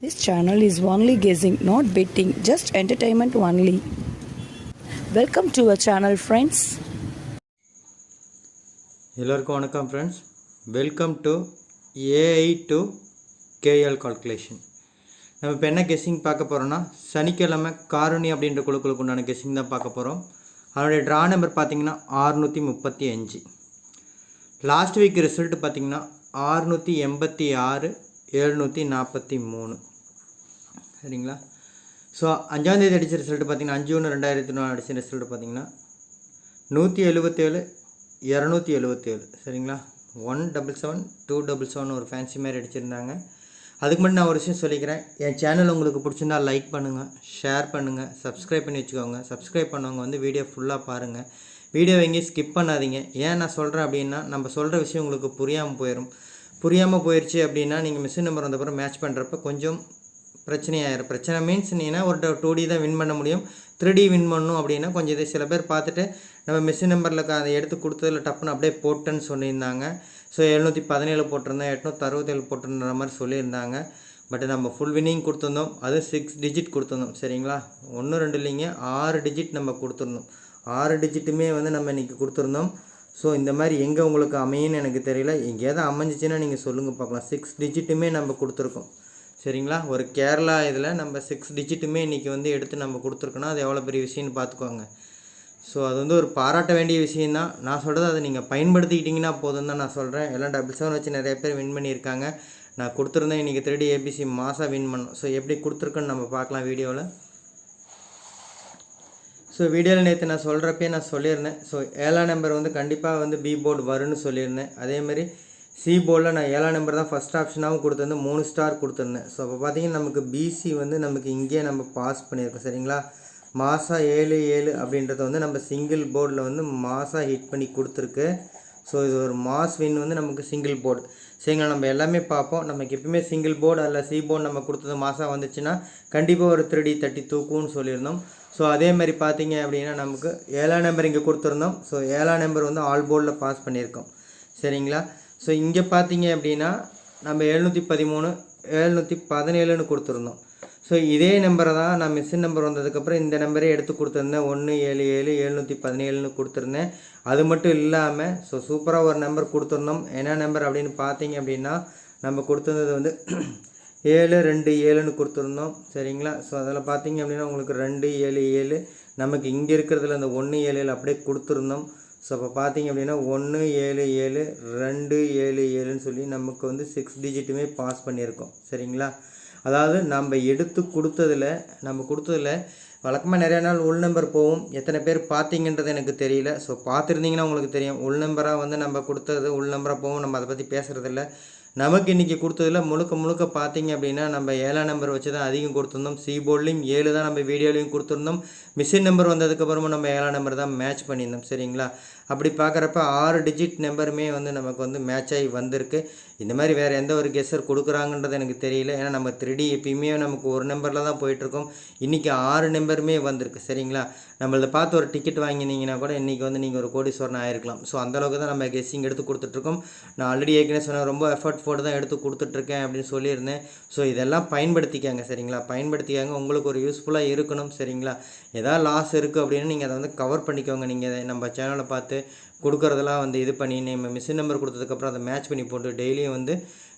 This channel is only guessing, not betting, just entertainment only. Welcome to our channel friends எல்லோருக்கும் வணக்கம் friends welcome to AI to KL calculation நம்ம இப்போ என்ன guessing பார்க்க போகிறோம்னா சனிக்கிழமை காருணி அப்படின்ற குழுக்களுக்கு உண்டான கெஸ்ஸிங் தான் பார்க்க போகிறோம் அதனுடைய ட்ரா நம்பர் பார்த்தீங்கன்னா ஆறுநூற்றி முப்பத்தி அஞ்சு. லாஸ்ட் வீக் ரிசல்ட் பார்த்திங்கன்னா ஆறுநூற்றி எண்பத்தி ஆறு எழுநூற்றி நாற்பத்தி மூணு. சரிங்களா? ஸோ அஞ்சாந்தேதி அடித்த ரிசல்ட் பார்த்தீங்கன்னா அஞ்சு ஒன்று ரெண்டாயிரத்தி நாலு அடித்த ரிசல்ட் பார்த்தீங்கன்னா நூற்றி எழுபத்தேழு இரநூத்தி எழுபத்தேழு சரிங்களா? One double seven two double seven ஒரு ஃபேன்சி மாதிரி அடிச்சிருந்தாங்க. அதுக்கு மட்டும் நான் ஒரு விஷயம் சொல்லிக்கிறேன். என் சேனல் உங்களுக்கு பிடிச்சிருந்தா லைக் பண்ணுங்கள் ஷேர் பண்ணுங்கள் சப்ஸ்கிரைப் பண்ணி வச்சுக்கோங்க. சப்ஸ்கிரைப் பண்ணவங்க வந்து வீடியோ ஃபுல்லாக பாருங்கள் வீடியோ எங்கேயும் ஸ்கிப் பண்ணாதீங்க. ஏன் நான் சொல்கிறேன் அப்படின்னா நம்ம சொல்கிற விஷயம் உங்களுக்கு புரியாமல் போயிடும் புரியாமல் போயிடுச்சு அப்படின்னா நீங்கள் மிஷின் நம்பர் வந்தப்பறம் மேட்ச் பண்ணுறப்ப கொஞ்சம் பிரச்சனையாயிரும். பிரச்சனை மீன்ஸ் நீனா ஒரு டூ டி தான் வின் பண்ண முடியும். த்ரீ டி வின் பண்ணணும் அப்படின்னா கொஞ்சம் இது சில பேர் பார்த்துட்டு நம்ம மிஷின் நம்பரில் அதை எடுத்து கொடுத்ததில் டப்புன்னு அப்படியே போட்டேன்னு சொல்லியிருந்தாங்க. ஸோ எழுநூற்றி பதினேழு போட்டிருந்தேன் எட்நூற்றி அறுபத்தேழு போட்டிருந்த மாதிரி சொல்லியிருந்தாங்க. பட் நம்ம ஃபுல் வின்னிங் கொடுத்துருந்தோம். அது சிக்ஸ் டிஜிட் கொடுத்துருந்தோம். சரிங்களா? ஒன்று ரெண்டு இல்லைங்க. ஆறு டிஜிட் நம்ம கொடுத்துருந்தோம். ஆறு டிஜிட்டுமே வந்து நம்ம இன்றைக்கி கொடுத்துருந்தோம். ஸோ இந்த மாதிரி எங்கே உங்களுக்கு அமையுன்னு எனக்கு தெரியல. எங்கேயாவது அமைஞ்சிச்சின்னா நீங்கள் சொல்லுங்கள் பார்க்கலாம். சிக்ஸ் டிஜிட்டுமே நம்ம கொடுத்துருக்கோம். சரிங்களா? ஒரு கேரளா இதில் நம்ம சிக்ஸ் டிஜிட்டுமே இன்றைக்கி வந்து எடுத்து நம்ம கொடுத்துருக்கோன்னா அது எவ்வளோ பெரிய விஷயம்னு பார்த்துக்கோங்க. ஸோ அது வந்து ஒரு பாராட்ட வேண்டிய விஷயந்தான் நான் சொல்கிறது அதை நீங்கள் பயன்படுத்திக்கிட்டிங்கன்னா போதும் தான் நான் சொல்கிறேன் எல்லாம் டபுள் செவன் வச்சு நிறைய பேர் வின் பண்ணியிருக்காங்க. நான் கொடுத்துருந்தேன். இன்றைக்கி த்ரீ ஏபிசி மாதம் வின் பண்ணோம். ஸோ எப்படி கொடுத்துருக்குன்னு நம்ம பார்க்கலாம் வீடியோவில். ஸோ வீடியோவில் நேற்று நான் சொல்கிறப்பே நான் சொல்லியிருந்தேன். ஸோ ஏழாம் நம்பர் வந்து கண்டிப்பாக வந்து பி போர்டு வரும்னு சொல்லியிருந்தேன். அதேமாரி சி போர்டில் நான் ஏழாம் நம்பர் தான் ஃபஸ்ட் ஆப்ஷனாகவும் கொடுத்துருந்தேன் மூணு ஸ்டார் கொடுத்துருந்தேன். ஸோ அப்போ பார்த்தீங்கன்னா நமக்கு பிசி வந்து நமக்கு இங்கேயே நம்ம பாஸ் பண்ணியிருக்கோம் சரிங்களா? மாதம் ஏழு ஏழு அப்படின்றத வந்து நம்ம சிங்கிள் போர்டில் வந்து மாதம் ஹிட் பண்ணி கொடுத்துருக்கு. ஸோ இது ஒரு மாஸ் வின் வந்து நமக்கு சிங்கிள் போர்டு சரிங்களா? நம்ம எல்லாமே பார்ப்போம். நமக்கு எப்பவுமே சிங்கிள் போர்டு அல்ல சி போர்டு நம்ம கொடுத்தது மாதம் வந்துச்சுன்னா கண்டிப்பாக ஒரு த்ரீ தட்டி தூக்கும்னு சொல்லியிருந்தோம். ஸோ அதே மாதிரி பார்த்தீங்க அப்படின்னா நமக்கு ஏழாம் நம்பர் இங்கே கொடுத்துருந்தோம். ஸோ ஏழாம் நம்பர் வந்து ஆல் போர்டில் பாஸ் பண்ணியிருக்கோம். சரிங்களா? ஸோ இங்கே பார்த்தீங்க அப்படின்னா நம்ம எழுநூற்றி பதிமூணு எழுநூற்றி பதினேழுன்னு கொடுத்துருந்தோம். ஸோ இதே நம்பரை தான் நான் மிஷின் நம்பர் வந்ததுக்கப்புறம் இந்த நம்பரே எடுத்து கொடுத்துருந்தேன். ஒன்று ஏழு ஏழு எழுநூற்றி பதினேழுன்னு கொடுத்துருந்தேன். அது மட்டும் இல்லாமல் ஸோ சூப்பராக ஒரு நம்பர் கொடுத்துருந்தோம். என்ன நம்பர் அப்படின்னு பார்த்தீங்க அப்படின்னா நம்ம கொடுத்துருந்தது வந்து ஏழு ரெண்டு ஏழுன்னு கொடுத்துருந்தோம். சரிங்களா? ஸோ அதில் பார்த்தீங்க அப்படின்னா உங்களுக்கு ரெண்டு ஏழு ஏழு. நமக்கு இங்கே இருக்கிறதுல அந்த ஒன்று ஏழு ஏழு அப்படியே கொடுத்துருந்தோம். ஸோ அப்போ பார்த்தீங்க அப்படின்னா ஒன்று ஏழு ஏழு ரெண்டு ஏழு ஏழுன்னு சொல்லி நமக்கு வந்து சிக்ஸ் டிஜிட்டுமே பாஸ் பண்ணியிருக்கோம். சரிங்களா? அதாவது நம்ம எடுத்து கொடுத்ததில் நம்ம கொடுத்ததில் வழக்கமாக நிறைய நாள் உள் நம்பர் போகும். எத்தனை பேர் பார்த்தீங்கன்றது எனக்கு தெரியல. ஸோ பார்த்துருந்தீங்கன்னா உங்களுக்கு தெரியும். உள் நம்பராக வந்து நம்ம கொடுத்தது உள் நம்பராக போகும். நம்ம அதை பற்றி பேசுகிறதில்ல நமக்கு இன்றைக்கி கொடுத்ததில் முழுக்க முழுக்க பார்த்தீங்க அப்படின்னா நம்ம ஏழாம் நம்பர் வச்சு தான் அதிகம் கொடுத்துருந்தோம். சி போர்ட்லேயும் ஏழு தான் நம்ம வீடியோலையும் கொடுத்துருந்தோம். மிஷின் நம்பர் வந்ததுக்கப்புறமும் நம்ம ஏழாம் நம்பர் தான் மேட்ச் பண்ணியிருந்தோம். சரிங்களா? அப்படி பார்க்குறப்ப ஆறு டிஜிட் நம்பருமே வந்து நமக்கு வந்து மேட்ச் ஆகி வந்திருக்கு. இந்த மாதிரி வேறு எந்த ஒரு கெஸ்ஸர் கொடுக்குறாங்கன்றது எனக்கு தெரியல. ஏன்னா நம்ம த்ரீடி எப்பயுமே நமக்கு ஒரு நம்பரில் தான் போயிட்டுருக்கோம். இன்றைக்கி ஆறு நம்பருமே வந்திருக்கு சரிங்களா? நம்மளை பார்த்து ஒரு டிக்கெட் வாங்கினீங்கன்னா கூட இன்றைக்கி வந்து நீங்கள் ஒரு கோடீஸ்வரன் ஆயிருக்கலாம். ஸோ அந்தளவுக்கு தான் நம்ம கெஸ்ஸிங் எடுத்து கொடுத்துட்ருக்கோம் நான் ஆல்ரெடி ஏற்கனவே சொன்னேன் ரொம்ப எஃபர்ட் போட்டு தான் எடுத்து கொடுத்துட்ருக்கேன் அப்படின்னு சொல்லியிருந்தேன். ஸோ இதெல்லாம் பயன்படுத்திக்காங்க சரிங்களா? பயன்படுத்திக்காங்க. உங்களுக்கு ஒரு யூஸ்ஃபுல்லாக இருக்கணும் சரிங்களா? ஏதாவது லாஸ் இருக்குது அப்படின்னு நீங்கள் அதை வந்து கவர் பண்ணிக்கோங்க. நீங்கள் நம்ம சேனலை பார்த்து கொடுக்குறதெல்லாம் வந்து இது பண்ணி நம்ம மிஷின் நம்பர் கொடுத்ததுக்கப்புறம் அதை மேட்ச் பண்ணி போட்டு டெய்லியும் வந்து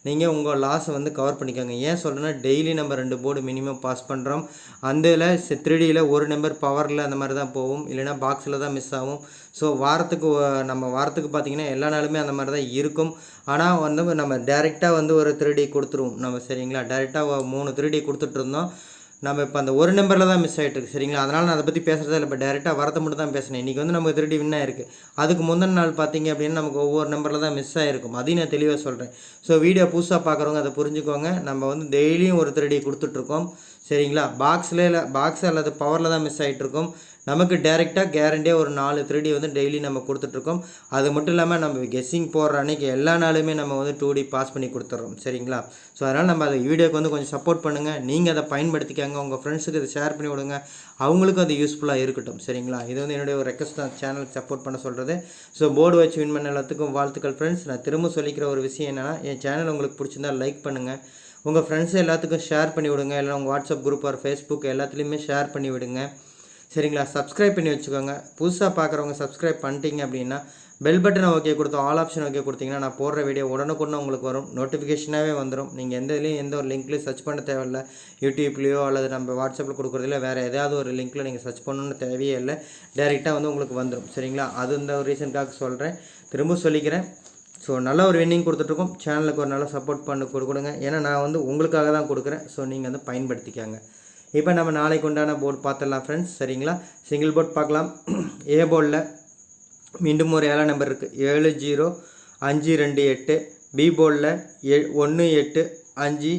நீங்கள் உங்கள் லாஸை வந்து கவர் பண்ணிக்கோங்க. ஏன் சொல்கிறேன்னா டெய்லி நம்ம ரெண்டு போர்டு மினிமம் பாஸ் பண்ணுறோம் அந்த இதில் த்ரீடியில் ஒரு நம்பர் பவரில் அந்த மாதிரி தான் போகும். இல்லைனா பாக்ஸில் தான் மிஸ் ஆகும். ஸோ வாரத்துக்கு நம்ம வாரத்துக்கு பார்த்திங்கன்னா எல்லா நாளுமே அந்த மாதிரி தான் இருக்கும். ஆனால் வந்து நம்ம டேரெக்டாக வந்து ஒரு த்ரீ கொடுத்துருவோம். நம்ம சரிங்களா? டேரெக்டாக மூணு த்ரீ கொடுத்துட்ருந்தோம் நம்ம இப்போ அந்த ஒரு நம்பரில் தான் மிஸ் ஆகிட்டுருக்கு சரிங்களா? அதனால் நான் அதை பற்றி பேசுகிறதே இல்லை இப்போ டேரெக்டாக வரத்தை மட்டும் தான் பேசினேன். இன்றைக்கி வந்து நமக்கு திருடி வின் ஆயிருக்கு. அதுக்கு முந்தின நாள் பார்த்தீங்க அப்படின்னா நமக்கு ஒவ்வொரு நம்பரில் தான் மிஸ் ஆகிருக்கும் அதையும் நான் தெளிவாக சொல்கிறேன் ஸோ வீடியோ புதுசாக பார்க்குறவங்க அதை புரிஞ்சுக்கோங்க. நம்ம வந்து டெய்லியும் ஒரு திருடி கொடுத்துட்ருக்கோம் சரிங்களா? பாக்ஸில் இல்லை பாக்ஸ் அல்லது பவரில் தான் மிஸ் ஆகிட்டுருக்கோம் நமக்கு டேரெக்டாக கேரண்டியாக ஒரு நாலு த்ரீடி வந்து டெய்லி நம்ம கொடுத்துட்ருக்கோம். அது மட்டும் இல்லாமல் நம்ம கெஸ்ஸிங் போடுற அன்னைக்கு எல்லா நாளுமே நம்ம வந்து டூ டி பாஸ் பண்ணி கொடுத்துட்றோம். சரிங்களா? ஸோ அதனால் நம்ம அதை வீடியோக்கு வந்து கொஞ்சம் சப்போர்ட் பண்ணுங்கள் நீங்கள் அதை பயன்படுத்திக்கங்க. உங்கள் ஃப்ரெண்ட்ஸுக்கு இதை ஷேர் பண்ணி விடுங்க. அவங்களுக்கும் அது யூஸ்ஃபுல்லாக இருக்கட்டும். சரிங்களா? இது வந்து என்னுடைய ஒரு ரெக்வஸ்ட் தான். சேனலுக்கு சப்போர்ட் பண்ண சொல்கிறது ஸோ போர்டு வச்சு வின் பண்ண எல்லாத்துக்கும் வாழ்த்துக்கள் ஃப்ரெண்ட்ஸ் நான் திரும்ப சொல்லிக்கிற ஒரு விஷயம் என்னென்னா என் சேனல் உங்களுக்கு பிடிச்சிருந்தா லைக் பண்ணுங்கள் உங்கள் ஃப்ரெண்ட்ஸ் எல்லாத்துக்கும் ஷேர் பண்ணி விடுங்க. இல்லை உங்கள் வாட்ஸ்அப் குரூப் ஆர் ஃபேஸ்புக் எல்லாத்துலேயுமே ஷேர் பண்ணி விடுங்க. சரிங்களா? சப்ஸ்கிரைப் பண்ணி வச்சுக்கோங்க. புதுசாக பார்க்குறவங்க சப்ஸ்கிரைப் பண்ணிட்டீங்க அப்படின்னா பெல் பட்டனை ஓகே கொடுத்து ஆல் ஆப்ஷன் ஓகே கொடுத்தீங்கன்னா நான் போடுற வீடியோ உடனுக்குடனே உங்களுக்கு வரும். நோட்டிஃபிகேஷனாகவே வந்துடும் நீங்கள் எந்த இதுலேயும் எந்த ஒரு லிங்க்லையும் சர்ச் பண்ண தேவையில்ல. யூடியூப்லேயோ அல்லது நம்ம வாட்ஸ்அப்பில் கொடுக்குறதுல வேறு ஏதாவது ஒரு லிங்க்கில் நீங்கள் சர்ச் பண்ணணும்னு தேவையே இல்லை. டேரெக்டாக வந்து உங்களுக்கு வந்துடும் சரிங்களா? அது இந்த ஒரு ரீசனுக்காக சொல்கிறேன் திரும்ப சொல்லிக்கிறேன். ஸோ நல்ல ஒரு வின்னிங் கொடுத்துட்ருக்கோம். சேனலுக்கு ஒரு நல்ல சப்போர்ட் பண்ணி கொடு- கொடுங்க ஏன்னா நான் வந்து உங்களுக்காக தான் கொடுக்குறேன். ஸோ நீங்கள் வந்து பயன்படுத்திக்கங்க. இப்போ நம்ம நாளைக்கு உண்டான போர்டு பார்த்துடலாம் ஃப்ரெண்ட்ஸ் சரிங்களா? சிங்கிள் போர்ட் பார்க்கலாம். ஏ போர்டில் மீண்டும் ஒரு ஏழாம் நம்பர் இருக்குது ஏழு ஜீரோ அஞ்சு ரெண்டு எட்டு. பி போர்டில் ஏ ஒன்று எட்டு அஞ்சு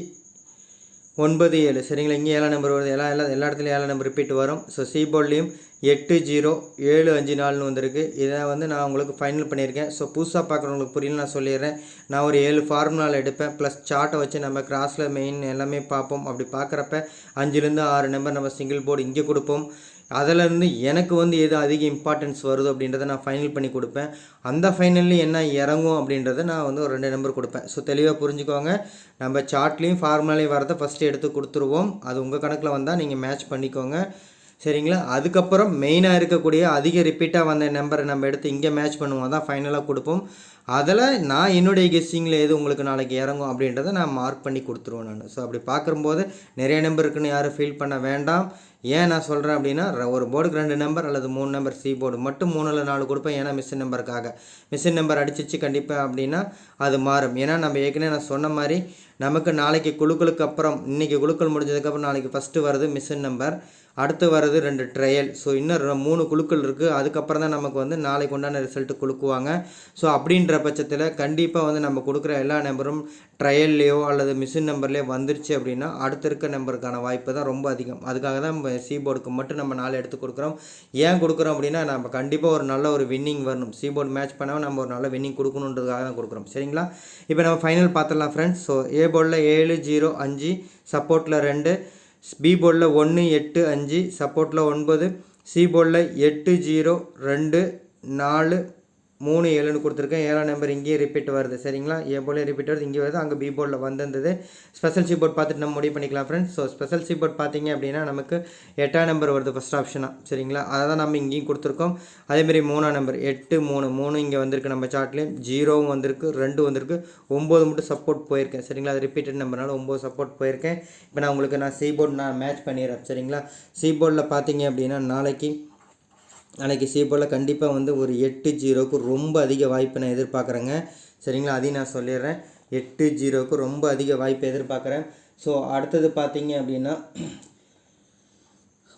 ஒன்பது ஏழு. சரிங்களா? இங்கே ஏழாம் நம்பர் வருது. எல்லா எல்லா எல்லா இடத்துலையும் ஏழாம் நம்பர் ரிப்பீட் வரும். ஸோ சிபோர்ட்லேயும் எட்டு ஜீரோ ஏழு அஞ்சு நாலுன்னு வந்திருக்கு. இதை வந்து நான் உங்களுக்கு ஃபைனல் பண்ணியிருக்கேன். ஸோ புதுசாக பார்க்குறவங்களுக்கு புரியல நான் சொல்லிடுறேன். நான் ஒரு ஏழு ஃபார்முலாவில் எடுப்பேன். ப்ளஸ் சார்ட்டை வச்சு நம்ம கிராஸில் மெயின் எல்லாமே பார்ப்போம். அப்படி பார்க்குறப்ப அஞ்சுலேருந்து ஆறு நம்பர் நம்ம சிங்கிள் போர்டு இங்கே கொடுப்போம். அதிலேருந்து எனக்கு வந்து எது அதிக இம்பார்ட்டன்ஸ் வருது அப்படின்றத நான் ஃபைனல் பண்ணி கொடுப்பேன். அந்த ஃபைனல்லையும் என்ன இறங்கும் அப்படின்றத நான் வந்து ஒரு ரெண்டு நம்பர் கொடுப்பேன். ஸோ தெளிவாக புரிஞ்சுக்கோங்க. நம்ம சார்ட்லேயும் ஃபார்முலாலையும் வரதை ஃபஸ்ட்டு எடுத்து கொடுத்துருவோம். அது உங்கள் கணக்கில் வந்தால் நீங்கள் மேட்ச் பண்ணிக்கோங்க. சரிங்களா? அதுக்கப்புறம் மெயினாக இருக்கக்கூடிய அதிக ரிப்பீட்டாக வந்த நம்பரை நம்ம எடுத்து இங்கே மேட்ச் பண்ணுவோம். தான் ஃபைனலாக கொடுப்போம். அதில் நான் என்னுடைய கெஸ்ஸிங்கில் எது உங்களுக்கு நாளைக்கு இறங்கும் அப்படின்றத நான் மார்க் பண்ணி கொடுத்துருவேன் நான். ஸோ அப்படி பார்க்கும்போது நிறைய நம்பர் இருக்குன்னு யாரும் ஃபீல் பண்ண வேண்டாம். ஏன் நான் சொல்கிறேன் அப்படின்னா ஒரு போர்டுக்கு ரெண்டு நம்பர் அல்லது மூணு நம்பர் சி போர்டு மட்டும் மூணுல நாலு கொடுப்பேன். ஏன்னா மிஷின் நம்பருக்காக மிஷின் நம்பர் அடிச்சிச்சு கண்டிப்பாக அப்படின்னா அது மாறும். ஏன்னா நம்ம ஏற்கனவே நான் சொன்ன மாதிரி நமக்கு நாளைக்கு குழுக்களுக்கு அப்புறம் இன்றைக்கி குழுக்கள் முடிஞ்சதுக்கப்புறம் நாளைக்கு ஃபஸ்ட்டு வருது மிஷின் நம்பர் அடுத்து வர்றது ரெண்டு ட்ரையல் ஸோ இன்னும் மூணு குழுக்கள் இருக்குது அதுக்கப்புறம் தான் நமக்கு வந்து நாளைக்கு உண்டான ரிசல்ட்டு கொடுக்குவாங்க. ஸோ அப்படின்ற பட்சத்தில் கண்டிப்பாக வந்து நம்ம கொடுக்குற எல்லா நம்பரும் ட்ரையல்லையோ அல்லது மிஷின் நம்பர்லேயோ வந்துருச்சு அப்படின்னா அடுத்த இருக்க நம்பருக்கான வாய்ப்பு தான் ரொம்ப அதிகம். அதுக்காக தான் நம்ம சி போர்டுக்கு மட்டும் நம்ம நாலு எடுத்து கொடுக்குறோம். ஏன் கொடுக்குறோம் அப்படின்னா நம்ம கண்டிப்பாக ஒரு நல்ல ஒரு வின்னிங் வரணும். சி போர்டு மேட்ச் பண்ணாமல் நம்ம ஒரு நல்ல வின்னிங் கொடுக்கணுன்றதுக்காக தான் கொடுக்குறோம். சரிங்களா? இப்போ நம்ம ஃபைனல் பார்த்துடலாம் ஃப்ரெண்ட்ஸ் ஸோ ஏ போர்டில் ஏழு ஜீரோ அஞ்சு சப்போர்ட்டில் ரெண்டு பி போர்டில் ஒன்று எட்டு அஞ்சு சப்போர்ட்டில் ஒன்பது சி போர்டில் எட்டு ஜீரோ ரெண்டு நாலு மூணு ஏழுன்னு கொடுத்துருக்கேன். ஏழாம் நம்பர் இங்கேயே ரிப்பீட் வருது. சரிங்களா? ஏ போலே ரிப்பீட் வருது. இங்கே வருது. அங்கே பி போர்டில் வந்திருந்தது. ஸ்பெஷல் சி போர்ட் பார்த்துட்டு நம்ம முடிவு பண்ணிக்கலாம் friends so special C board பார்த்தீங்க அப்படின்னா நமக்கு எட்டாம் நம்பர் வருது ஃபஸ்ட் ஆப்ஷனாக சரிங்களா? அதை தான் நம்ம இங்கேயும் கொடுத்துருக்கோம். அதேமாரி மூணாம் நம்பர் எட்டு மூணு. மூணு இங்கே வந்திருக்கு நம்ம சார்ட்லேயும் ஜீரோவும் வந்திருக்கு. ரெண்டு வந்திருக்கு. ஒம்பது மட்டும் சப்போர்ட் போயிருக்கேன். சரிங்களா? அது ரிப்பீட்டட் நம்பர்னால ஒம்பது சப்போர்ட் போயிருக்கேன். இப்போ நான் உங்களுக்கு நான் சி போர்ட் நான் மேட்ச் பண்ணிடுறேன். சரிங்களா? சி போர்டில் பார்த்தீங்க அப்படின்னா நாளைக்கு நாளைக்கு சி கண்டிப்பாக வந்து ஒரு எட்டு ஜீரோக்கு ரொம்ப அதிக வாய்ப்பு நான் எதிர்பார்க்குறேங்க. சரிங்களா? அதையும் நான் சொல்லிடுறேன். எட்டு ஜீரோவுக்கு ரொம்ப அதிக வாய்ப்பு எதிர்பார்க்குறேன். ஸோ அடுத்தது பார்த்தீங்க அப்படின்னா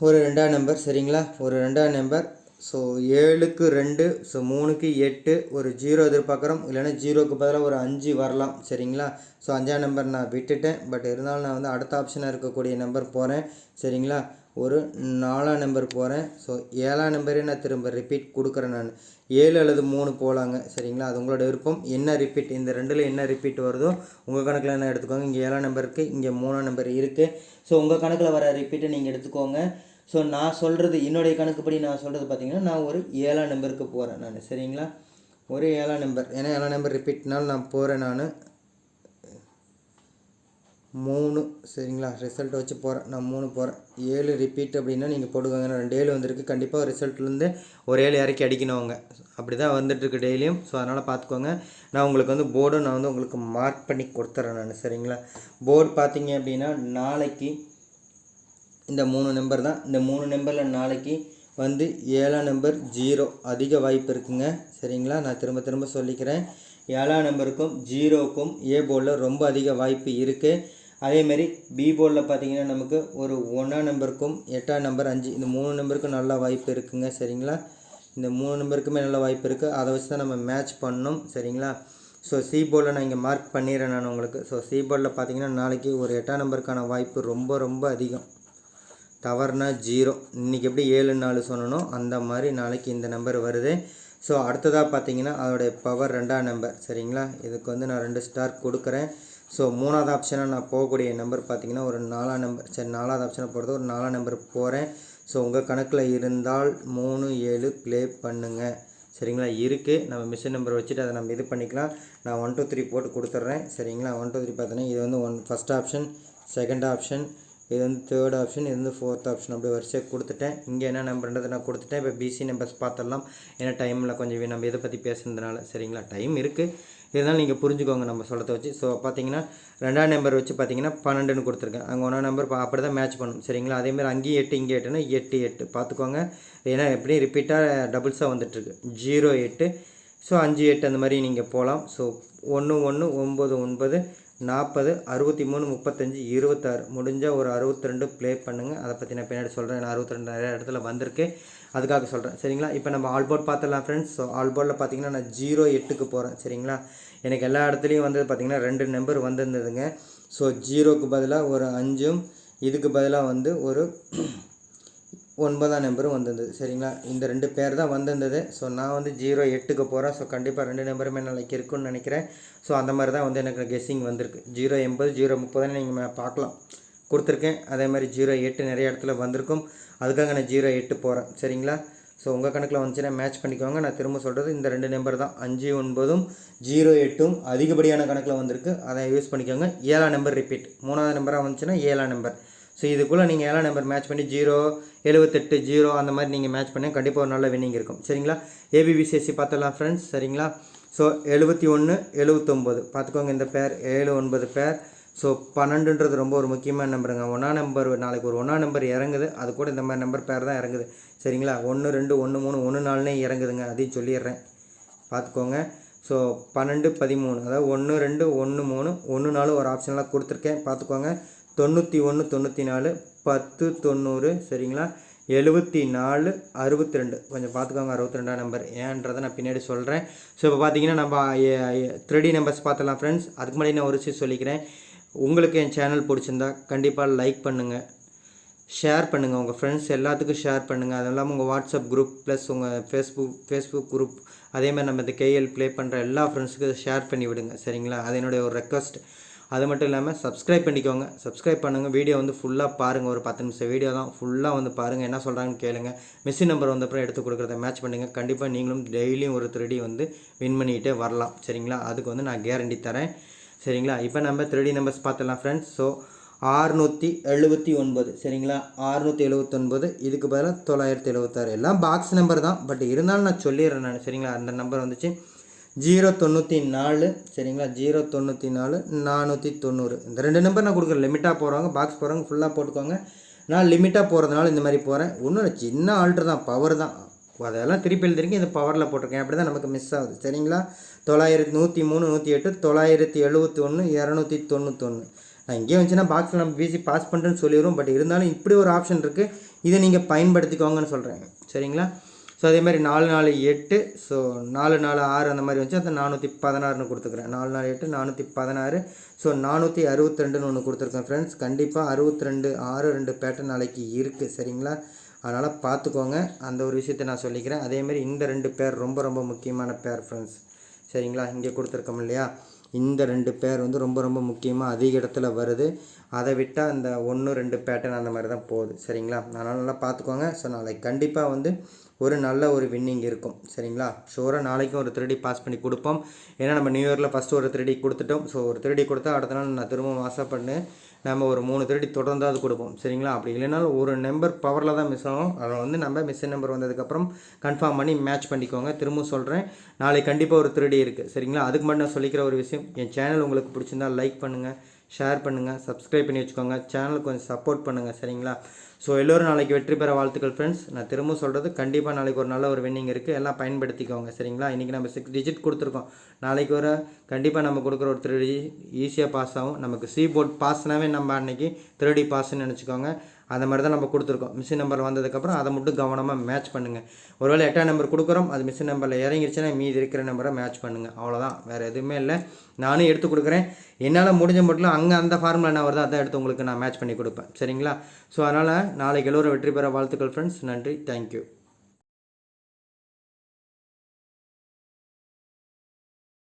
ஒரு ரெண்டாம் நம்பர் சரிங்களா? ஒரு ரெண்டாம் நம்பர் ஸோ ஏழுக்கு ரெண்டு ஸோ மூணுக்கு எட்டு ஒரு ஜீரோ எதிர்பார்க்குறோம். இல்லைன்னா ஜீரோக்கு பதிலாக ஒரு அஞ்சு வரலாம் சரிங்களா? ஸோ அஞ்சாம் நம்பர் நான் விட்டுட்டேன். பட் இருந்தாலும் நான் வந்து அடுத்த ஆப்ஷனாக இருக்கக்கூடிய நம்பர் போகிறேன் சரிங்களா? ஒரு நாலாம் நம்பர் போகிறேன் ஸோ ஏழாம் நம்பரே நான் திரும்ப ரிப்பீட் கொடுக்குறேன் நான். ஏழு அல்லது மூணு போகலாங்க சரிங்களா? அது உங்களோட விருப்பம். என்ன ரிப்பீட் இந்த ரெண்டில் என்ன ரிப்பீட் வருதோ உங்கள் கணக்கில் என்ன எடுத்துக்கோங்க. இங்கே ஏழாம் நம்பர் இருக்குது இங்கே மூணாம் நம்பர் இருக்குது ஸோ உங்கள் கணக்கில் வர ரிப்பீட்டை நீங்கள் எடுத்துக்கோங்க. ஸோ நான் சொல்கிறது என்னுடைய கணக்குப்படி நான் சொல்கிறது பார்த்தீங்கன்னா நான் ஒரு ஏழாம் நம்பருக்கு போகிறேன் நான். சரிங்களா? ஒரு ஏழாம் நம்பர் ஏன்னா ஏழாம் நம்பர் ரிப்பீட்னாலும் நான் போகிறேன் நான். மூணு சரிங்களா? ரிசல்ட் வச்சு போகிறேன் நான் மூணு போகிறேன் ஏழு ரிப்பீட் அப்படின்னா நீங்கள் போட்டுக்கோங்க ரெண்டு ஏழு வந்திருக்கு. கண்டிப்பாக ரிசல்ட்லேருந்து ஒரு ஏழு இறக்கி அடிக்கணும் அவங்க. அப்படி தான் வந்துட்டுருக்கு டெய்லியும் ஸோ அதனால் பார்த்துக்கோங்க நான் உங்களுக்கு வந்து போர்டும் நான் வந்து உங்களுக்கு மார்க் பண்ணி கொடுத்துட்றேன் நான் சரிங்களா? போர்டு பார்த்தீங்க அப்படின்னா நாளைக்கு இந்த மூணு நம்பர் தான். இந்த மூணு நம்பரில் நாளைக்கு வந்து ஏழாம் நம்பர் ஜீரோ அதிக வாய்ப்பு இருக்குங்க. சரிங்களா? நான் திரும்ப திரும்ப சொல்லிக்கிறேன். ஏழாம் நம்பருக்கும் ஜீரோக்கும் ஏ போர்டில் ரொம்ப அதிக வாய்ப்பு இருக்குது அதேமாரி பி போர்டில் பார்த்தீங்கன்னா நமக்கு ஒரு ஒன்றாம் நம்பருக்கும் எட்டாம் நம்பர் அஞ்சு இந்த மூணு நம்பருக்கும் நல்ல வாய்ப்பு இருக்குங்க சரிங்களா? இந்த மூணு நம்பருக்குமே நல்ல வாய்ப்பு இருக்குது அதை வச்சு தான் நம்ம மேட்ச் பண்ணணும் சரிங்களா? ஸோ சி போர்டில் நான் இங்கே மார்க் பண்ணிடுறேன் நான் உங்களுக்கு. ஸோ சி போர்டில் பார்த்தீங்கன்னா நாளைக்கு ஒரு எட்டாம் நம்பருக்கான வாய்ப்பு ரொம்ப ரொம்ப அதிகம். தவறுனா ஜீரோ இன்றைக்கி எப்படி ஏழு நாலு சொன்னனோ அந்த மாதிரி நாளைக்கு இந்த நம்பர் வருது. ஸோ அடுத்ததாக பார்த்தீங்கன்னா அதோடைய பவர் ரெண்டாம் நம்பர் சரிங்களா? இதுக்கு வந்து நான் ரெண்டு ஸ்டார் கொடுக்குறேன். ஸோ மூணாவது ஆப்ஷனாக நான் போகக்கூடிய நம்பர் பார்த்தீங்கன்னா ஒரு நாலாம் நம்பர் சரி நாலாவது ஆப்ஷனை போகிறது ஒரு நாலாம் நம்பர் போகிறேன் ஸோ உங்கள் கணக்கில் இருந்தால் மூணு ஏழு ப்ளே பண்ணுங்கள் சரிங்களா? இருக்குது நம்ம மிஷின் நம்பர் வச்சுட்டு அதை நம்ம இது பண்ணிக்கலாம். நான் ஒன் டூ த்ரீ போட்டு கொடுத்துட்றேன். சரிங்களா? ஒன் டூ த்ரீ பார்த்தீங்கன்னா இது வந்து one first option second option இது வந்து தேர்ட் ஆப்ஷன் இது வந்து ஃபோர்த் ஆப்ஷன் அப்படியே வரிசையாக கொடுத்துட்டேன். இங்கே என்ன நம்பர்ன்றது நான் கொடுத்துட்டேன். இப்போ பிசி நம்பர்ஸ் பார்த்துடலாம். ஏன்னா டைமில் கொஞ்சம் நம்ம இதை பற்றி பேசுனதுனால. சரிங்களா? டைம் இருக்குது இருந்தாலும் நீங்கள் புரிஞ்சுக்கோங்க நம்ம சொல்கிறத வச்சு. ஸோ பார்த்தீங்கன்னா ரெண்டாம் நம்பர் வச்சு பார்த்தீங்கன்னா பன்னெண்டுன்னு கொடுத்துருக்கேன். அங்கே ஒன்றாம் நம்பர் அப்படி தான் மேட்ச் பண்ணணும் சரிங்களா? அதேமாதிரி அங்கேயும் எட்டு இங்கே எட்டுன்னா எட்டு எட்டு. பார்த்துக்கோங்க ஏன்னா எப்படியும் ரிப்பீட்டாக டபுள்ஸாக வந்துட்டுருக்கு. ஜீரோ எட்டு. ஸோ அஞ்சு எட்டு அந்த மாதிரி நீங்கள் போகலாம் ஸோ ஒன்று ஒன்று ஒம்பது ஒன்பது. நாற்பது அறுபத்தி மூணு முப்பத்தஞ்சு இருபத்தாறு. முடிஞ்சால் ஒரு அறுபத்தி ரெண்டு ப்ளே பண்ணுங்கள் அதை பற்றி நான் பின்னாடி சொல்கிறேன் நான் அறுபத்தி ரெண்டு நிறைய இடத்துல வந்திருக்கு அதுக்காக சொல்கிறேன் சரிங்களா? இப்போ நம்ம ஆல்போர்ட் பார்த்துடலாம் ஃப்ரெண்ட்ஸ் ஸோ ஆல்போர்டில் பார்த்தீங்கன்னா நான் ஜீரோ எட்டுக்கு போகிறேன் சரிங்களா? எனக்கு எல்லா இடத்துலையும் வந்து பார்த்திங்கன்னா ரெண்டு நம்பர் வந்திருந்ததுங்க. ஸோ ஜீரோக்கு பதிலாக ஒரு அஞ்சும் இதுக்கு பதிலாக வந்து ஒரு ஒன்பதாம் நம்பரும் வந்திருந்தது. சரிங்களா? இந்த ரெண்டு பேர் தான் வந்திருந்தது. ஸோ நான் வந்து ஜீரோ எட்டுக்கு போகிறேன் ஸோ கண்டிப்பாக ரெண்டு நம்பருமே நாளைக்கு இருக்குன்னு நினைக்கிறேன். ஸோ அந்த மாதிரி தான் வந்து எனக்கு கெஸ்ஸிங் வந்திருக்கு. ஜீரோ எண்பது ஜீரோ முப்பதுன்னு நீங்கள் பார்க்கலாம். கொடுத்துருக்கேன். அதே மாதிரி ஜீரோ எட்டு நிறைய இடத்துல வந்திருக்கும். அதுக்காக நான் ஜீரோ எட்டு போகிறேன் சரிங்களா? ஸோ உங்கள் கணக்கில் வந்துச்சுன்னா மேட்ச் பண்ணிக்கோங்க. நான் திரும்ப சொல்கிறது இந்த ரெண்டு நம்பர் தான். அஞ்சு ஒன்பதும் ஜீரோ எட்டும் அதிகப்படியான கணக்கில் வந்திருக்கு. அதை யூஸ் பண்ணிக்கோங்க. ஏழாம் நம்பர் ரிப்பீட் மூணாவது நம்பராக வந்துச்சுன்னா ஏழாம் நம்பர் ஸோ இதுக்குள்ளே நீங்கள் ஏழாம் நம்பர் மேட்ச் பண்ணி ஜீரோ எழுபத்தெட்டு ஜீரோ அந்த மாதிரி நீங்கள் மேட்ச் பண்ணி கண்டிப்பாக ஒரு நல்ல வின்னிங் இருக்கும். சரிங்களா? ஏபிபிசிஎஸ்சி பார்த்துடலாம் ஃப்ரெண்ட்ஸ் சரிங்களா? ஸோ எழுபத்தி ஒன்று எழுபத்தொம்போது பார்த்துக்கோங்க இந்த பேர் ஏழு ஒன்பது பேர் ஸோ பன்னெண்டுன்றது ரொம்ப ஒரு முக்கியமான நம்பருங்க ஒன்றா நம்பர் நாளைக்கு ஒரு ஒன்றா நம்பர் இறங்குது. அது கூட இந்த மாதிரி நம்பர் பேர் தான் இறங்குது. சரிங்களா? ஒன்று ரெண்டு ஒன்று மூணு ஒன்று நாலுனே இறங்குதுங்க. அதையும் சொல்லிடுறேன். பார்த்துக்கோங்க. ஸோ பன்னெண்டு பதிமூணு. அதாவது ஒன்று ரெண்டு ஒன்று மூணு ஒன்று நாலு ஒரு ஆப்ஷன்லாம் கொடுத்துருக்கேன். பார்த்துக்கோங்க. தொண்ணூற்றி ஒன்று தொண்ணூற்றி நாலு பத்து தொண்ணூறு சரிங்களா? எழுபத்தி நாலு அறுபத்தி ரெண்டு. கொஞ்சம் பார்த்துக்கோங்க அறுபத்தி ரெண்டாம் நம்பர். ஏன்றதை நான் பின்னாடி சொல்கிறேன் ஸோ இப்போ பார்த்தீங்கன்னா நம்ம த்ரீ நம்பர்ஸ் பார்த்துலாம் ஃப்ரெண்ட்ஸ் அதுக்கு முன்னாடி நான் ஒரு விஷயம் சொல்லிக்கிறேன். உங்களுக்கு என் சேனல் பிடிச்சிருந்தா கண்டிப்பாக லைக் பண்ணுங்கள் ஷேர் பண்ணுங்கள் உங்கள் ஃப்ரெண்ட்ஸ் எல்லாத்துக்கும் ஷேர் பண்ணுங்கள் அது இல்லாமல் உங்கள் வாட்ஸ்அப் குரூப் ப்ளஸ் உங்கள் ஃபேஸ்புக் ஃபேஸ்புக் குரூப் அதேமாதிரி நம்ம இந்த கேஎல் ப்ளே பண்ணுற எல்லா ஃப்ரெண்ட்ஸுக்கும் ஷேர் பண்ணி விடுங்க. சரிங்களா? அது என்னுடைய ஒரு ரெக்வஸ்ட் அது மட்டும் இல்லாமல் சப்ஸ்கிரைப் பண்ணிக்கோங்க. சப்ஸ்கிரைப் பண்ணுங்கள் வீடியோ வந்து ஃபுல்லாக பாருங்கள் ஒரு பத்து நிமிஷம் வீடியோ தான். ஃபுல்லாக வந்து பாருங்கள் என்ன சொல்கிறாங்கன்னு கேளுங்க. மிஸ்ஸின் நம்பர் வந்தப்பறம் எடுத்து கொடுக்குறத மேட்ச் பண்ணுங்கள் கண்டிப்பாக நீங்களும் டெய்லியும் ஒரு த்ரீடி வந்து வின் பண்ணிக்கிட்டே வரலாம். சரிங்களா? அதுக்கு வந்து நான் கேரண்டி தரேன். சரிங்களா? இப்போ நம்ம த்ரீடி நம்பர்ஸ் பார்த்துடலாம் ஃப்ரெண்ட்ஸ் ஸோ ஆறுநூற்றி எழுபத்தி ஒன்பது. சரிங்களா? ஆறுநூற்றி எழுபத்தொன்பது இதுக்கு பதிலாக தொள்ளாயிரத்தி எழுபத்தாறு எல்லாம் பாக்ஸ் நம்பர் தான். பட் இருந்தாலும் நான் சொல்லிடுறேன் நான். சரிங்களா? அந்த நம்பர் வந்துச்சு. ஜீரோ தொண்ணூற்றி நாலு சரிங்களா? ஜீரோ தொண்ணூற்றி நாலு நானூற்றி தொண்ணூறு. இந்த ரெண்டு நம்பர் நான் கொடுக்குறேன். லிமிட்டாக போகிறவங்க பாக்ஸ் போகிறவங்க ஃபுல்லாக போட்டுக்கோங்க. நான் லிமிட்டாக போகிறதுனால இந்த மாதிரி போகிறேன் ஒன்றும் சின்ன ஆல்ட்ரு தான் பவர் தான். அதெல்லாம் திருப்பி எழுதிருக்கேன் இந்த பவரில் போட்டிருக்கேன். அப்படி தான் நமக்கு மிஸ் ஆகுது சரிங்களா? தொள்ளாயிரத்தி நூற்றி மூணு நூற்றி எட்டு தொள்ளாயிரத்தி எழுபத்தி ஒன்று இரநூத்தி தொண்ணூத்தொன்று நான் இங்கே வந்துச்சுன்னா பாக்ஸில் நம்ம பிசி பாஸ் பண்ணுறேன்னு சொல்லிடுவோம். பட் இருந்தாலும் இப்படி ஒரு ஆப்ஷன் இருக்குது இதை நீங்கள் பயன்படுத்திக்கோங்கன்னு சொல்கிறேன் சரிங்களா? ஸோ அதே மாதிரி நாலு நாலு எட்டு ஸோ நாலு நாலு ஆறு அந்த மாதிரி வந்துச்சு. அந்த நானூற்றி பதினாறுன்னு கொடுத்துக்கிறேன். நாலு நாலு எட்டு நானூற்றி பதினாறு. ஸோ நானூற்றி அறுபத்தி ரெண்டுன்னு ஒன்று கொடுத்துருக்கேன் ஃப்ரெண்ட்ஸ் கண்டிப்பாக அறுபத்தி ரெண்டு ஆறு ரெண்டு பேட்டர்ன் நாளைக்கு இருக்குது சரிங்களா? அதனால் பார்த்துக்கோங்க அந்த ஒரு விஷயத்தை நான் சொல்லிக்கிறேன். அதேமாரி இந்த ரெண்டு பேர் ரொம்ப ரொம்ப முக்கியமான பேர் ஃப்ரெண்ட்ஸ் சரிங்களா? இங்கே கொடுத்துருக்கோம் இல்லையா? இந்த ரெண்டு பேர் வந்து ரொம்ப ரொம்ப முக்கியமாக அதிக இடத்துல வருது. அதை விட்டால் அந்த ஒன்று ரெண்டு பேட்டர்ன் அந்த மாதிரி தான் போகுது. சரிங்களா? அதனால் நல்லா பார்த்துக்கோங்க ஸோ நாளைக்கு கண்டிப்பாக வந்து ஒரு நல்ல ஒரு வின்னிங் இருக்கும். சரிங்களா? ஷோராக நாளைக்கும் ஒரு த்ரீடி பாஸ் பண்ணி கொடுப்போம். ஏன்னா நம்ம நியூ இயரில் ஃபஸ்ட்டு ஒரு த்ரீடி கொடுத்துட்டோம். ஸோ ஒரு த்ரீ கொடுத்தா அடுத்த நாள் நான் திரும்பவும் ஆசைப்பட்டு நம்ம ஒரு மூணு த்ரீடி தொடர்ந்தாவது கொடுப்போம். சரிங்களா? அப்படி இல்லைனாலும் ஒரு நம்பர் பவரில் தான் மிஸ் ஆகும். அதை வந்து நம்ம மிஸ் நம்பர் வந்ததுக்கப்புறம் கன்ஃபார்ம் பண்ணி மேட்ச் பண்ணிக்கோங்க. திரும்பவும் சொல்கிறேன் நாளைக்கு கண்டிப்பாக ஒரு த்ரீடி இருக்குது சரிங்களா? அதுக்கு மட்டும் நான் சொல்லிக்கிற ஒரு விஷயம் என் சேனல் உங்களுக்கு பிடிச்சிருந்தா லைக் பண்ணுங்கள் ஷேர் பண்ணுங்கள் சப்ஸ்கிரைப் பண்ணி வச்சுக்கோங்க. சேனலுக்கு கொஞ்சம் சப்போர்ட் பண்ணுங்கள் சரிங்களா? ஸோ எல்லோரும் நாளைக்கு வெற்றி பெற வாழ்த்துக்கள் ஃப்ரெண்ட்ஸ் நான் திரும்ப சொல்கிறது கண்டிப்பாக நாளைக்கு ஒரு நல்ல ஒரு வின்னிங் இருக்குது எல்லாம் பயன்படுத்திக்கோங்க சரிங்களா? இன்றைக்கி நம்ம சிக்ஸ் டிஜிட் கொடுத்துருக்கோம். நாளைக்கு வர கண்டிப்பாக நம்ம கொடுக்குற ஒரு த்ரீ ஈஸியாக பாஸ் ஆகும். நமக்கு சி போர்ட் பாஸ்னாவே நம்ம அன்னைக்கு த்ரீ பாஸ்ன்னு நினச்சிக்கோங்க. அதை மாதிரி தான் நம்ம கொடுத்துருக்கோம். மிஷின் நம்பர் வந்ததுக்கப்புறம் அதை மட்டும் கவனமாக மேட்ச் பண்ணுங்கள் ஒருவேளை எட்டாம் நம்பர் கொடுக்குறோம் அது மிஷின் நம்பரில் இறங்கிருச்சுன்னா மீதி இருக்கிற நம்பரை மேட்ச் பண்ணுங்கள் அவ்வளோதான் வேறு எதுவுமே இல்லை. நானும் எடுத்து கொடுக்குறேன். என்னால் முடிஞ்ச மட்டும் அங்கே அந்த ஃபார்முலா என்ன வருதோ அதான் எடுத்து உங்களுக்கு நான் மேட்ச் பண்ணி கொடுப்பேன். சரிங்களா? ஸோ அதனால் நாளைக்கு எல்லோரும் வெற்றி பெற வாழ்த்துக்கள் ஃப்ரெண்ட்ஸ் நன்றி. தேங்க்யூ